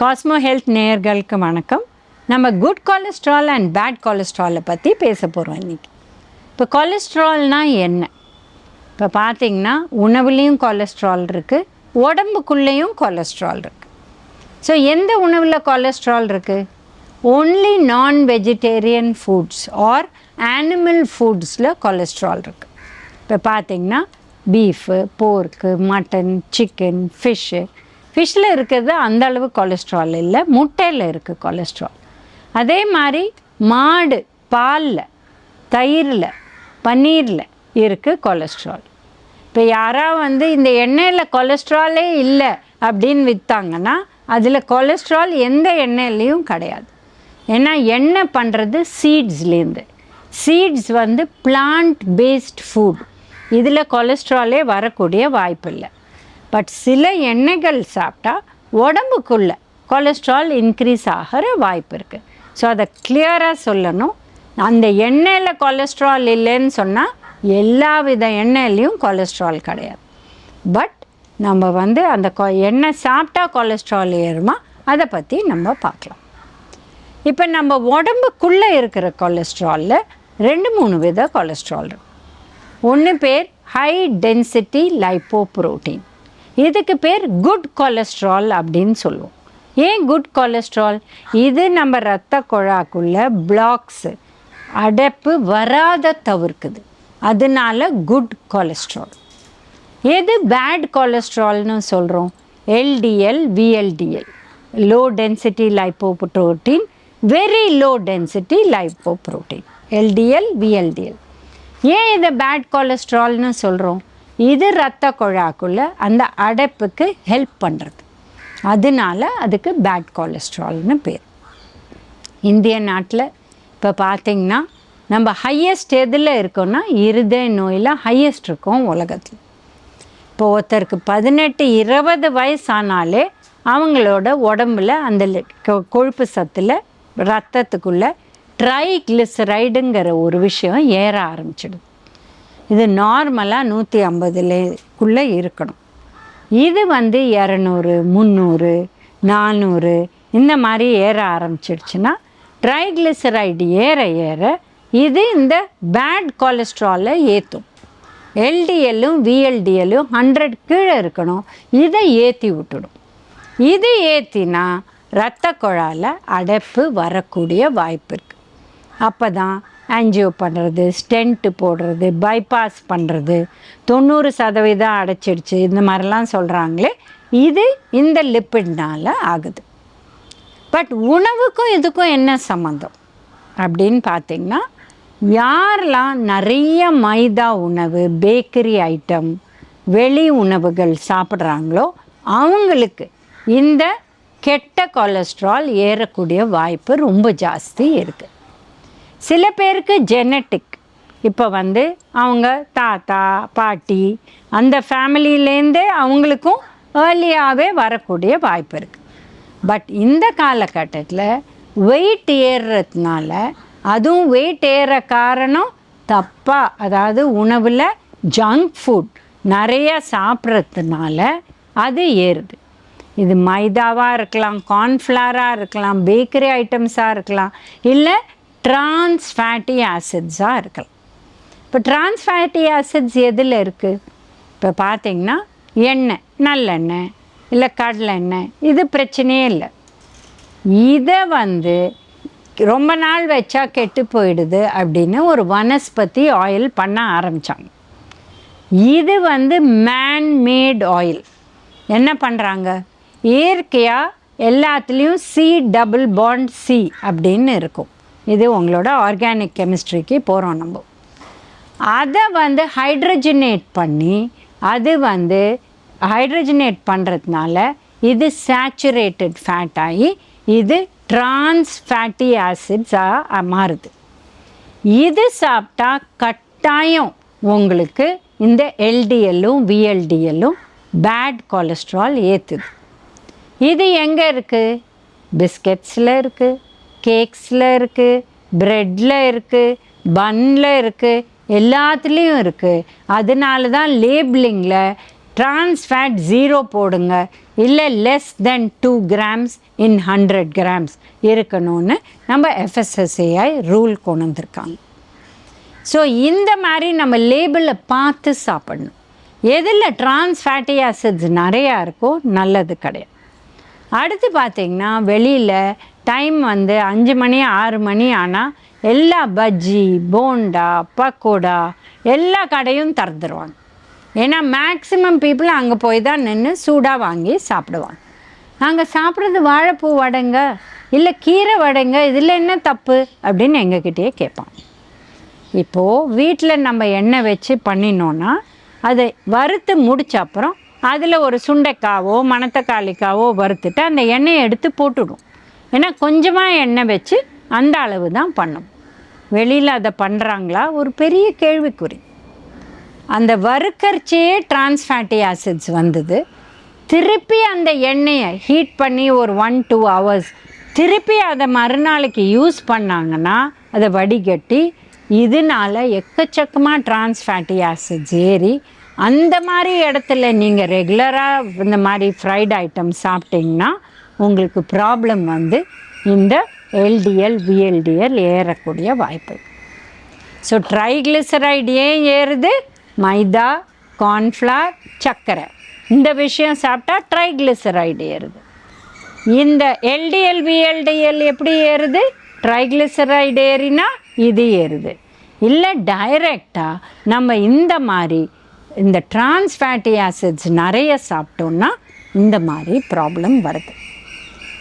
Cosmo health நேயர்களுக்கு வணக்கம். நம்ம குட் கொலஸ்ட்ரால் அண்ட் பேட் கொலஸ்ட்ராலை பற்றி பேச போகிறோம் இன்றைக்கி இப்போ கொலஸ்ட்ரால்னா என்ன? இப்போ பார்த்தீங்கன்னா உணவுலேயும் கொலஸ்ட்ரால் இருக்குது உடம்புக்குள்ளேயும் கொலஸ்ட்ரால் இருக்குது ஸோ எந்த உணவில் கொலஸ்ட்ரால் இருக்குது ஒன்லி நான் வெஜிடேரியன் ஃபுட்ஸ் ஆர் ஆனிமல் ஃபுட்ஸில் கொலஸ்ட்ரால் இருக்குது இப்போ பார்த்தீங்கன்னா beef pork mutton chicken fish ஃபிஷ்ஷில் இருக்கிறது அந்த அளவு கொலஸ்ட்ரால் இல்லை முட்டையில் இருக்குது கொலஸ்ட்ரால் அதே மாதிரி மாடு பாலில் தயிரில் பன்னீரில் இருக்குது கொலஸ்ட்ரால் இப்போ யாராவது வந்து இந்த எண்ணெயில் கொலஸ்ட்ராலே இல்லை அப்படின்னு விற்றாங்கன்னா அதில் கொலஸ்ட்ரால் எந்த எண்ணெயிலையும் கிடையாது. ஏன்னா எண்ணெய் பண்ணுறது சீட்ஸ்லேருந்து சீட்ஸ் வந்து பிளான்ட் பேஸ்ட் ஃபுட் இதில் கொலஸ்ட்ராலே வரக்கூடிய வாய்ப்பு இல்லை. பட் சில எண்ணெய்கள் சாப்பிட்டா உடம்புக்குள்ள கொலஸ்ட்ரால் இன்க்ரீஸ் ஆகிற வாய்ப்பு இருக்குது ஸோ அதை கிளியராக சொல்லணும். அந்த எண்ணெயில் கொலஸ்ட்ரால் இல்லைன்னு சொன்னால் எல்லா வித எண்ணெயிலையும் கொலஸ்ட்ரால் கிடையாது. பட் நம்ம வந்து அந்த கொ எண்ணெய் சாப்பிட்டா கொலஸ்ட்ரால் ஏறுமா? அதை பற்றி நம்ம பார்க்கலாம். இப்போ நம்ம உடம்புக்குள்ளே இருக்கிற கொலஸ்ட்ராலில் ரெண்டு மூணு வித கொலஸ்ட்ரால் இருக்கும் ஒன்று பேர் ஹை டென்சிட்டி லைப்போப்ரோட்டீன் இதுக்கு பேர் குட் கொலஸ்ட்ரால் அப்படின்னு சொல்லுவோம். ஏன் குட் கொலஸ்ட்ரால் இது நம்ம ரத்த குழாக்குள்ள பிளாக்ஸு அடைப்பு வராத தவிர்க்குது. அதனால குட் கொலஸ்ட்ரால் எது பேட் கொலஸ்ட்ரால்னு சொல்கிறோம் LDL VLDL low density lipoprotein very low density lipoprotein LDL VLDL ஏன் இதை பேட் கொலஸ்ட்ரால்னு சொல்கிறோம் இது ரத்த குழாக்குள்ளே அந்த அடைப்புக்கு ஹெல்ப் பண்ணுறது அதனால அதுக்கு பேட் கொலஸ்ட்ரால்னு பேர். இந்திய நாட்டில் இப்போ பார்த்திங்கன்னா நம்ம ஹையஸ்ட் எதில் இருக்கோம்னா இருதய நோயில் ஹையஸ்ட் இருக்கும் உலகத்தில். இப்போ ஒருத்தருக்கு பதினெட்டு இருபது வயசானாலே அவங்களோட உடம்புல அந்த கொ- கொழுப்பு சத்தில் ரத்தத்துக்குள்ளே ட்ரைக்ளிசரைடுங்கிற ஒரு விஷயம் ஏற ஆரம்பிச்சிடுது. இது நார்மலாக நூற்றி ஐம்பதுலேக்குள்ளே இருக்கணும். இது வந்து இரநூறு முந்நூறு நானூறு இந்த மாதிரி ஏற ஆரம்பிச்சிடுச்சுன்னா ட்ரைக்ளிசரைடு ஏற ஏற இது இந்த பேட் கொலஸ்ட்ராலை ஏற்றும் எல்டிஎல்லும் விஎல்டிஎல்லும் ஹண்ட்ரட் கீழே இருக்கணும். இதை ஏற்றி விட்டுடும். இது ஏற்றினா இரத்த குழாயில் அடைப்பு வரக்கூடிய வாய்ப்பு இருக்குது அப்போ தான் ஆன்ஜியோ பண்ணுறது ஸ்டென்ட்டு போடுறது பைபாஸ் பண்ணுறது தொண்ணூறு சதவீதம் அடைச்சிடுச்சு இந்த மாதிரிலாம் சொல்கிறாங்களே இது இந்த லிப்பிட்னால் ஆகுது. பட் உணவுக்கும் இதுக்கும் என்ன சம்மந்தம் அப்படின்னு பார்த்தீங்கன்னா யாரெல்லாம் நிறைய மைதா உணவு பேக்கரி ஐட்டம் வெளி உணவுகள் சாப்பிட்றாங்களோ அவங்களுக்கு இந்த கெட்ட கொலஸ்ட்ரால் ஏறக்கூடிய வாய்ப்பு ரொம்ப ஜாஸ்தி இருக்குது சில பேருக்கு ஜெனட்டிக் இப்போ வந்து அவங்க தாத்தா பாட்டி அந்த ஃபேமிலியிலேருந்தே அவங்களுக்கும் ஏர்லியாகவே வரக்கூடிய வாய்ப்பு இருக்குது பட் இந்த காலகட்டத்தில் வெயிட் ஏறுறதுனால அதுவும் வெயிட் ஏற காரணம் தப்பாக அதாவது உணவில் ஜங்க் ஃபுட் நிறைய சாப்பிட்றதுனால அது ஏறுது. இது மைதாவாக இருக்கலாம் கார்ன்ஃப்ளாராக இருக்கலாம் பேக்கரி ஐட்டம்ஸாக இருக்கலாம் இல்லை ட்ரான்ஸ்ஃபேட்டி ஆசிட்ஸாக இருக்கலாம். இப்போ ட்ரான்ஸ்ஃபேட்டி ஆசிட்ஸ் எதில் இருக்குது இப்போ பார்த்தீங்கன்னா எண்ணெய் நல்லெண்ணெய் இல்லை கடலெண்ணெய் இது பிரச்சனையே இல்லை. இதை வந்து ரொம்ப நாள் வச்சா கெட்டு போயிடுது அப்படின்னு ஒரு வனஸ்பதி ஆயில் பண்ண ஆரம்பித்தாங்க இது வந்து மேன்மேட் ஆயில் என்ன பண்ணுறாங்க இயற்கையாக எல்லாத்துலேயும் சி டபுள் பாண்ட் சி அப்படின்னு இருக்கும். இது உங்களோட ஆர்கானிக் கெமிஸ்ட்ரிக்கு போகிறோம் நம்ம. அதை வந்து ஹைட்ரஜனேட் பண்ணி அது வந்து ஹைட்ரஜனேட் பண்ணுறதுனால இது சேச்சுரேட்டட் ஃபேட் ஆகி இது ட்ரான்ஸ் ஃபேட்டி ஆசிட்ஸாக மாறுது. இது சாப்பிட்டா கட்டாயம் உங்களுக்கு இந்த எல்டிஎல்லும் விஎல்டிஎல்லும் பேட் கொலஸ்ட்ரால் ஏற்றுது இது எங்கே இருக்குது பிஸ்கெட்ஸில் இருக்குது கேக்ஸில் இருக்குது ப்ரெட்டில் இருக்குது பன்னில் இருக்குது எல்லாத்துலேயும் இருக்குது அதனால தான் லேபிளிங்கில் ட்ரான்ஸ்ஃபேட் ஜீரோ போடுங்க. இல்லை less than two grams in hundred grams இருக்கணும்னு நம்ம எஃப்எஸ்எஸ்ஏஐ ரூல் கொண்டு வந்திருக்காங்க. ஸோ இந்த மாதிரி நம்ம லேபிளில் பார்த்து சாப்பிடணும். எதில் ட்ரான்ஸ் ஃபேட்டி ஆசிட்ஸ் நிறையா இருக்கோ நல்லது கிடையாது. அடுத்து பார்த்திங்கன்னா வெளியில் டைம் வந்து அஞ்சு மணி ஆறு மணி ஆனால் எல்லா பஜ்ஜி போண்டா பக்கோடா எல்லா கடையும் திறந்துருவாங்க ஏன்னா மேக்ஸிமம் பீப்புள் அங்கே போய் தான் நின்று சூடாக வாங்கி சாப்பிடுவாங்க. நாங்கள் சாப்பிட்றது வாழைப்பூ வடைங்க இல்லை கீரை வடைங்க இதில் என்ன தப்பு அப்படின்னு எங்ககிட்டயே கேட்பான் இப்போது வீட்டில் நம்ம எண்ணெய் வச்சு பண்ணினோன்னா அதை வறுத்து முடிச்ச அப்புறம் அதில் ஒரு சுண்டைக்காவோ மணத்தக்காளிக்காவோ வறுத்துட்டு அந்த எண்ணெயை எடுத்து போட்டுடும் ஏன்னா கொஞ்சமாக எண்ணெய் வச்சு அந்த அளவு தான் பண்ணும். வெளியில் அதை பண்ணுறாங்களா ஒரு பெரிய கேள்விக்குறி. அந்த வறுக்கரிச்சியே டிரான்ஸ்ஃபேட்டி ஆசிட்ஸ் வந்தது. திருப்பி அந்த எண்ணெயை ஹீட் பண்ணி ஒரு ஒன் டூ ஹவர்ஸ் திருப்பி அதை மறுநாளைக்கு யூஸ் பண்ணாங்கன்னா அதை வடிகட்டி இதனால எக்கச்சக்கமாக டிரான்ஸ்ஃபேட்டி ஆசிட்ஸ் ஏறி அந்த மாதிரி இடத்துல நீங்கள் ரெகுலராக இந்த மாதிரி ஃப்ரைட் ஐட்டம் சாப்பிட்டிங்கன்னா உங்களுக்கு ப்ராப்ளம் வந்து இந்த எல்டிஎல் விஎல்டிஎல் ஏறக்கூடிய வாய்ப்பு ஸோ ட்ரைக்ளிசரைடு ஏன் ஏறுது? மைதா கார்ன்ஃப்ளார் சர்க்கரை. இந்த விஷயம் சாப்பிட்டா ட்ரைக்ளிசரைடு ஏறுது. இந்த எல்டிஎல் விஎல்டிஎல் எப்படி ஏறுது? ட்ரைக்ளிசரைடு ஏறினா இது ஏறுது. இல்லை டைரெக்டாக நம்ம இந்த மாதிரி இந்த டிரான்ஸ்ஃபேட்டி ஆசிட்ஸ் நிறைய சாப்பிட்டோன்னா இந்த மாதிரி ப்ராப்ளம் வருது.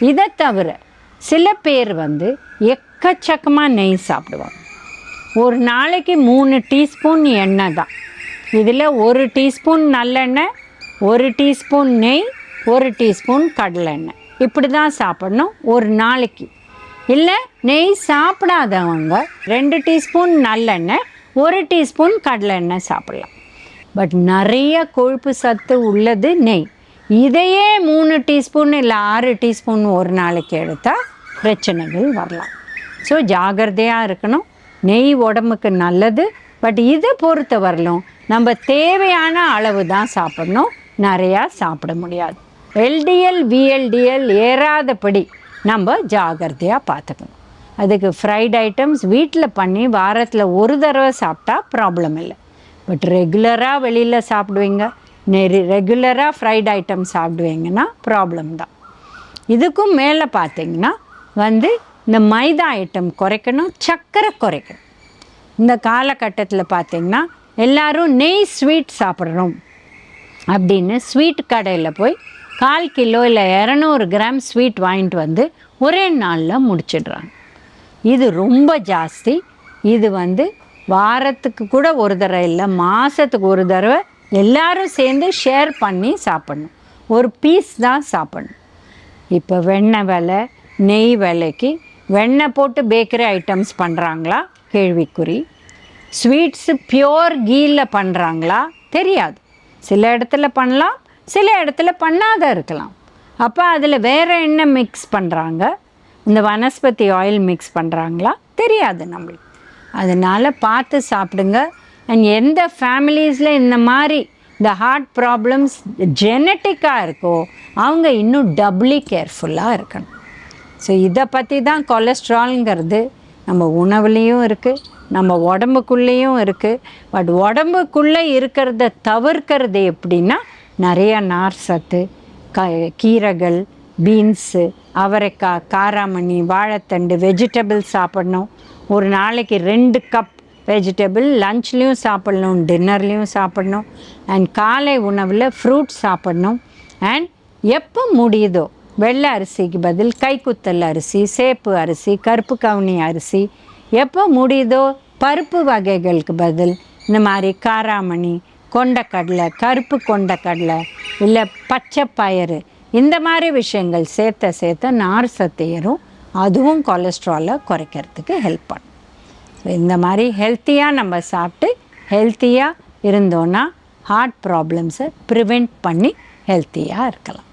இதை தவிர சில பேர் வந்து எக்கச்சக்கமாக நெய் சாப்பிடுவாங்க. ஒரு நாளைக்கு மூணு டீஸ்பூன் எண்ணெய் தான். இதில் ஒரு டீஸ்பூன் நல்லெண்ணெய் ஒரு டீஸ்பூன் நெய் ஒரு டீஸ்பூன் கடலெண்ணெய். இப்படி தான் சாப்பிடணும் ஒரு நாளைக்கு. இல்லை நெய் சாப்பிடாதவங்க ரெண்டு டீஸ்பூன் நல்லெண்ணெய் ஒரு டீஸ்பூன் கடலெண்ணெய் சாப்பிடலாம். பட் நிறைய கொழுப்பு சத்து உள்ளது நெய். இதையே மூணு டீஸ்பூன் இல்லை ஆறு டீஸ்பூன் ஒரு நாளைக்கு எடுத்தால் பிரச்சனைகள் வரலாம். ஸோ ஜாகிரதையாக இருக்கணும். நெய் உடம்புக்கு நல்லது. பட் இதை பொறுத்த வரலும் நம்ம தேவையான அளவு தான் சாப்பிடணும். நிறையா சாப்பிட முடியாது. எல்டிஎல் விஎல்டிஎல் ஏறாதபடி நம்ம ஜாகிரதையாக பார்த்துக்கணும். அதுக்கு ஃப்ரைட் ஐட்டம்ஸ் வீட்டில் பண்ணி வாரத்தில் ஒரு தடவை சாப்பிட்டா ப்ராப்ளம் இல்லை. பட் ரெகுலராக வெளியில் சாப்பிடுவீங்க. நெறி ரெகுலராக ஃப்ரைட் ஐட்டம் சாப்பிடுவீங்கன்னா ப்ராப்ளம் தான். இதுக்கும் மேலே பார்த்தீங்கன்னா வந்து இந்த மைதா ஐட்டம் குறைக்கணும் சர்க்கரை குறைக்கணும். இந்த காலகட்டத்தில் பார்த்தீங்கன்னா எல்லாரும் நெய் ஸ்வீட் சாப்பிட்றோம் அப்படின்னு ஸ்வீட் கடையில் போய் கால் கிலோ இல்லை இரநூறு கிராம் ஸ்வீட் வாங்கிட்டு வந்து ஒரே நாளில் முடிச்சிடுறாங்க. இது ரொம்ப ஜாஸ்தி. இது வந்து வாரத்துக்கு கூட ஒரு தடவை இல்லை மாதத்துக்கு ஒரு தடவை எல்லாரும் சேர்ந்து ஷேர் பண்ணி சாப்பிடணும். ஒரு பீஸ் தான் சாப்பிடணும். இப்போ வெண்ணெய் விலை நெய் விலைக்கு வெண்ணெய் போட்டு பேக்கரி ஐட்டம்ஸ் பண்ணுறாங்களா கேள்விக்குறி. ஸ்வீட்ஸு பியோர் கீயில் பண்ணுறாங்களா தெரியாது. சில இடத்துல பண்ணலாம் சில இடத்துல பண்ணாத இருக்கலாம். அப்போ அதில் வேறு என்ன மிக்ஸ் பண்ணுறாங்க இந்த வனஸ்பதி ஆயில் மிக்ஸ் பண்ணுறாங்களா தெரியாது நம்மளுக்கு. அதனால் பார்த்து சாப்பிடுங்க. அண்ட் எந்த ஃபேமிலிஸில் இந்த மாதிரி இந்த ஹார்ட் ப்ராப்ளம்ஸ் ஜெனட்டிக்காக இருக்கோ அவங்க இன்னும் டபுளி கேர்ஃபுல்லாக இருக்கணும். ஸோ இதை பற்றி தான் கொலஸ்ட்ரால்ங்கிறது நம்ம உணவுலேயும் இருக்குது நம்ம உடம்புக்குள்ளேயும் இருக்குது பட் உடம்புக்குள்ளே இருக்கிறத தவிர்க்கிறது எப்படின்னா நிறைய நார் சத்து க கீரைகள் பீன்ஸு அவரைக்காய் காராமணி வாழைத்தண்டு வெஜிடபிள் சாப்பிடணும். ஒரு நாளைக்கு ரெண்டு கப் வெஜிடபிள் லஞ்ச்லேயும் சாப்பிடணும் டின்னர்லேயும் சாப்பிடணும் அண்ட் காலை உணவில் ஃப்ரூட் சாப்பிடணும் அண்ட் எப்போ முடியுதோ வெள்ளை அரிசிக்கு பதில் கைக்குத்தல் அரிசி சேப்பு அரிசி கருப்பு கவுனி அரிசி எப்போ முடியுதோ பருப்பு வகைகளுக்கு பதில் இந்த மாதிரி காராமணி கொண்டக்கடலை கருப்பு கொண்டக்கடலை இல்லை பச்சை பயிறு இந்த மாதிரி விஷயங்கள் சேர்த்த சேர்த்த நார் சத்து ஏறும் அதுவும் கொலஸ்ட்ராலை குறைக்கிறதுக்கு ஹெல்ப் பண்ணும். ஸோ இந்த மாதிரி ஹெல்த்தியாக நம்ம சாப்பிட்டு ஹெல்த்தியாக இருந்தோன்னா ஹார்ட் ப்ராப்ளம்ஸை ப்ரிவெண்ட் பண்ணி ஹெல்த்தியாக இருக்கலாம்.